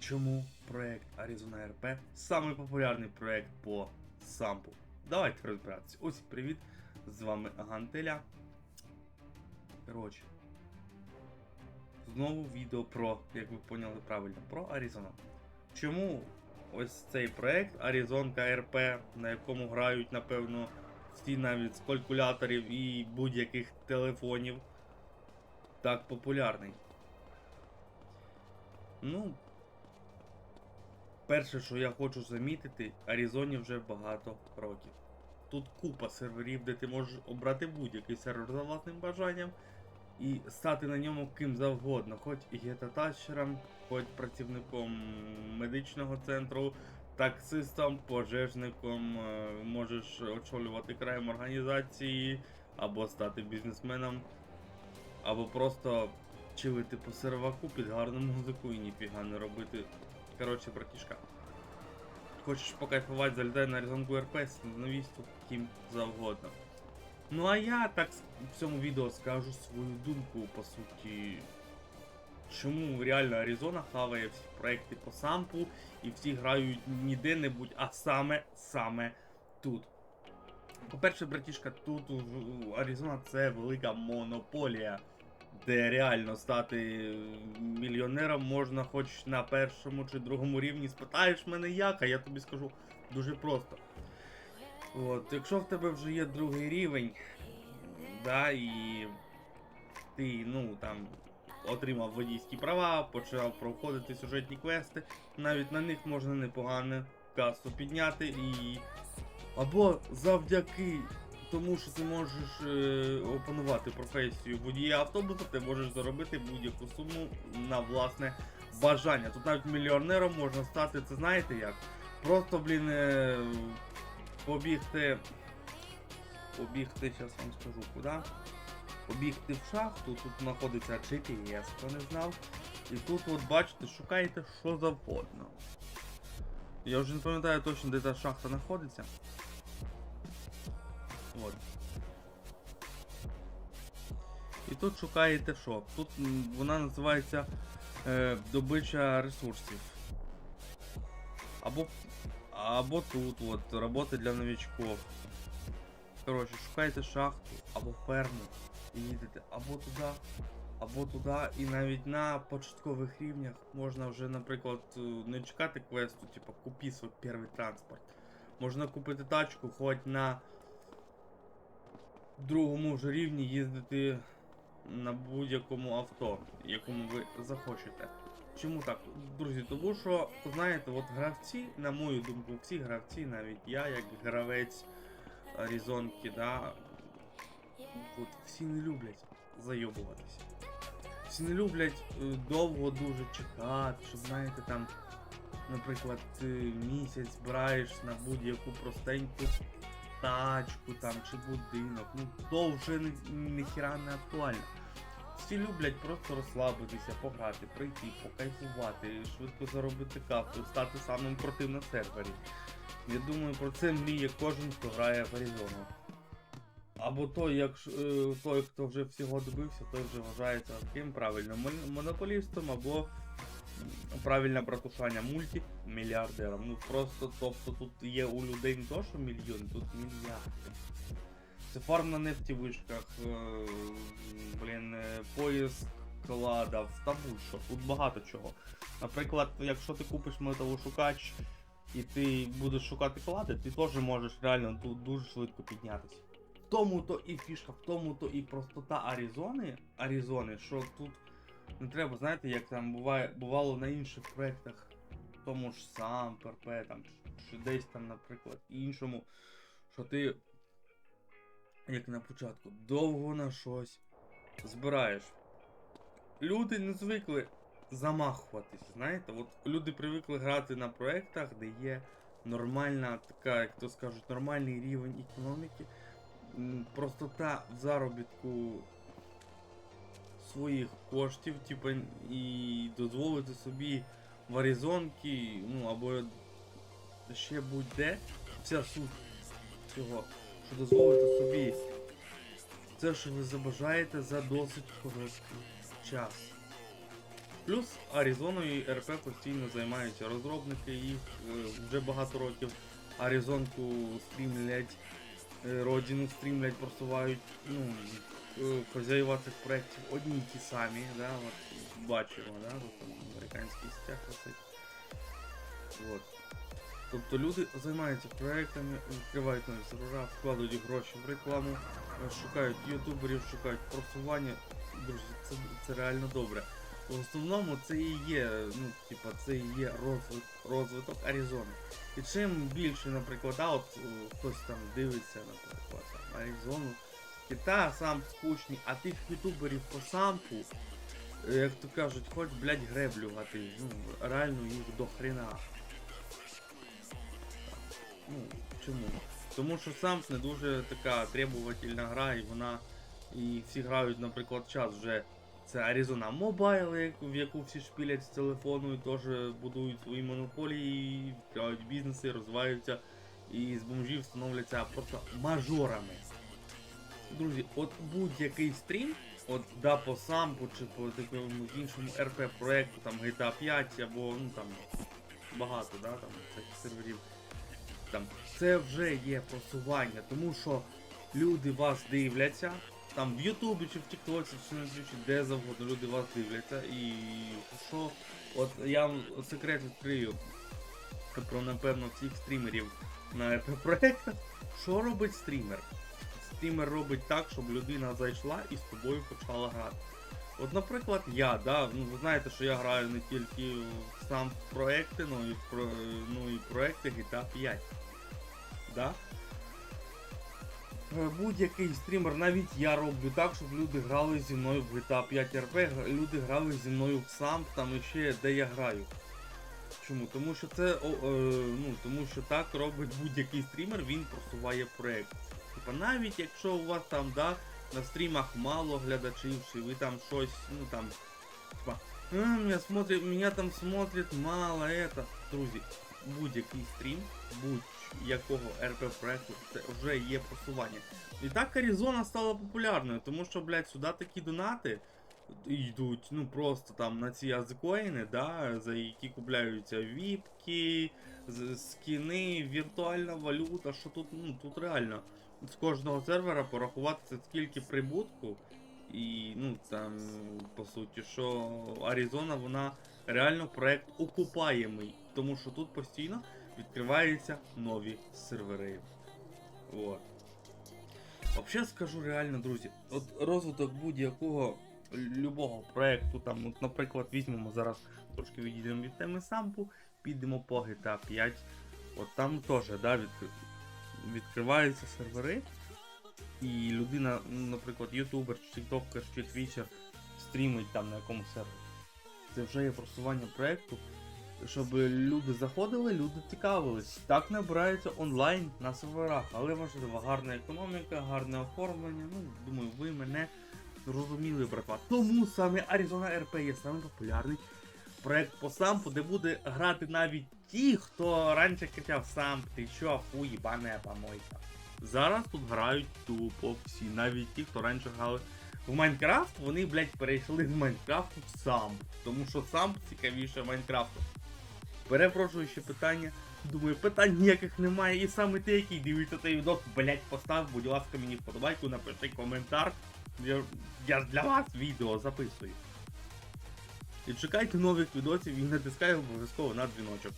чому проект Arizona RP самий популярний проект по сампу. Давайте розбиратися. Ось привіт! З вами Гантеля. Коротше. Знову відео про, як ви поняли правильно, про Arizona. Чому ось цей проект Arizonka RP, на якому грають, напевно, всі навіть з калькуляторів і будь-яких телефонів, так популярний? Ну, перше, що я хочу замітити, Аризоні вже багато років. Тут купа серверів, де ти можеш обрати будь-який сервер за власним бажанням і стати на ньому ким завгодно, хоч і хоч працівником медичного центру, таксистом, пожежником, е, можеш очолювати краєм організації, або стати бізнесменом, або просто чилити по серваку під гарну музику і ніфіга не робити. Коротше, братішка. Хочеш покайфувати, залітай на Аризонку РП, новістю, ким завгодно. Ну а я так в цьому відео скажу свою думку, по суті. Чому реально Аризона хаває всі проекти по сампу і всі грають не де-небудь, а саме саме тут. По-перше, братішка, тут Аризона це велика монополія, де реально стати мільйонером можна хоч на першому чи другому рівні. Спитаєш мене як, а я тобі скажу дуже просто. От, якщо в тебе вже є другий рівень, да, і ти, ну там, отримав водійські права, почав проходити сюжетні квести, навіть на них можна непогано касу підняти і. Або завдяки тому, що ти можеш е, опанувати професію водія автобуса, ти можеш заробити будь-яку суму на власне бажання. Тут навіть мільйонером можна стати, це знаєте як? Просто, блін, е, побігти. Побігти, зараз вам скажу куди. Побігти в шахту, тут знаходиться GPS, хто не знав. І тут от бачите, шукаєте що завгодно. Я вже не пам'ятаю точно, де та шахта знаходиться. От. І тут шукаєте що? Тут вона називається е, добича ресурсів. Або, або тут, от, робота для новичков. Коротше, шукаєте шахту або ферму і їдете або туди, або туди. І навіть на початкових рівнях можна вже, наприклад, е, не чекати квесту, типу купи свій перший транспорт. Можна купити тачку, хоч на другому вже рівні їздити на будь-якому авто, якому ви захочете. Чому так, друзі? Тому що, знаєте, от гравці, на мою думку, всі гравці, навіть я, як гравець Аризонки, да, от всі не люблять зайобуватися. Всі не люблять е, довго дуже чекати, щоб, знаєте, там, наприклад, ти місяць збираєш на будь-яку простеньку тачку там чи будинок. Ну то вже ніхіра не актуально. Всі люблять просто розслабитися, пограти, прийти, покайфувати, швидко заробити капу, стати самим крутим на сервері. Я думаю, про це мріє кожен, хто грає в Аризону. Або той, як е, той, хто вже всього добився, той вже вважається таким правильно монополістом, або правильне братушання мульті мільярдером. Ну просто тобто тут є у людей не то, що мільйони, тут мільярди. Це фарм на нефтівишках, е, блін, е, поїзд кладав, та будь-що, тут багато чого. Наприклад, якщо ти купиш металошукач і ти будеш шукати клади, ти теж можеш реально тут дуже швидко піднятися. В тому то і фішка, в тому то і простота Аризони, Аризони, що тут не треба, знаєте, як там буває, бувало на інших проєктах, тому ж сам ПРП, там, чи десь там, наприклад, іншому, що ти, як на початку, довго на щось збираєш. Люди не звикли замахуватись, знаєте, от люди привикли грати на проєктах, де є нормальна така, як то скажуть, нормальний рівень економіки, простота в заробітку своїх коштів, типу, і дозволити собі в Аризонки, ну або ще будь-де, вся суть цього, що дозволити собі це, що ви забажаєте за досить короткий час. Плюс Аризоною і РП постійно займаються розробники, їх е, вже багато років. Аризонку стрімлять, е, родину стрімлять, просувають. Ну, е, цих проєктів одні й ті самі, да, от, бачимо, да, там американський стяг. От. Тобто люди займаються проектами, відкривають нові сервера, вкладають гроші в рекламу, е, шукають ютуберів, шукають просування. Друзі, це, це реально добре. В основному це і є, ну, типа, це і є розвиток, розвиток Аризони. І чим більше, наприклад, а от е, хтось там дивиться, наприклад, там, Аризону, і та сам скучний, а тих ютуберів по сампу, е, як то кажуть, хоч, блядь, греблю гати, ну, реально їх до хрена. Ну, чому? Тому що сам не дуже така требувательна гра, і вона. І всі грають, наприклад, час вже. Це Arizona Mobile, в яку всі шпілять з телефону і теж будують свої монополії, відкривають бізнеси, розвиваються і з бомжів становляться просто мажорами. Друзі, от будь-який стрім, от да по сампу чи по якомусь іншому РП проекту, там GTA 5 або ну там багато, да, там цих серверів. Там це вже є просування, тому що люди вас дивляться. Там в Ютубі чи в Тіктоці, чи на Твічі, де завгодно люди вас дивляться. І що, от я вам секрет відкрию про напевно всіх стрімерів на РП проектах. Що робить стрімер? Стрімер робить так, щоб людина зайшла і з тобою почала грати. От, наприклад, я, да, ну ви знаєте, що я граю не тільки в сам проекти, ну і в про, ну, і проекти GTA 5. Да? Е, Будь-який стрімер, навіть я роблю так, щоб люди грали зі мною в GTA 5 RP, люди грали зі мною в сам, там і ще де я граю. Чому? Тому що це о, е, ну, тому що так робить будь-який стрімер, він просуває проект. Типа навіть якщо у вас там да, на стрімах мало глядачів, чи ви там щось, ну там, типа, а, меня, смотрит, меня там смотрит мало это. Друзі, будь-який стрім, будь-якого РП проекту, це вже є просування. І так Аризона стала популярною, тому що, блядь, сюди такі донати йдуть, ну просто там на ці азикоїни, да, за які купляються віпки, скіни, віртуальна валюта, що тут, ну тут реально з кожного сервера порахувати це скільки прибутку. І ну там по суті, що Аризона вона реально проект окупаємий, тому що тут постійно відкриваються нові сервери. От. Взагалі скажу реально, друзі, от розвиток будь-якого любого проекту, там, от, наприклад, візьмемо зараз трошки відійдемо від теми сампу, підемо по GTA 5. От там теж да, відкри... відкриваються сервери. І людина, ну, наприклад, ютубер, чи тіктокер, чи твічер стрімить там на якомусь сервері. Це вже є просування проекту, щоб люди заходили, люди цікавились. Так набирається онлайн на серверах, але важливо, гарна економіка, гарне оформлення. Ну, думаю, ви мене зрозуміли, братва. Тому саме Arizona RP є самий популярний проект по сампу, де буде грати навіть ті, хто раніше кричав самп, ти чо, фу, їбане помойка. Зараз тут грають тупо всі, навіть ті, хто раніше грали в Майнкрафт, вони, блядь, перейшли з Майнкрафту в самп. Тому що самп цікавіше Майнкрафту. Перепрошую ще питання. Думаю, питань ніяких немає. І саме ти, який дивиться цей відос, блядь, постав, будь ласка, мені вподобайку, напиши коментар. Я, я ж для вас відео записую. І чекайте нових відосів і натискайте обов'язково на дзвіночок.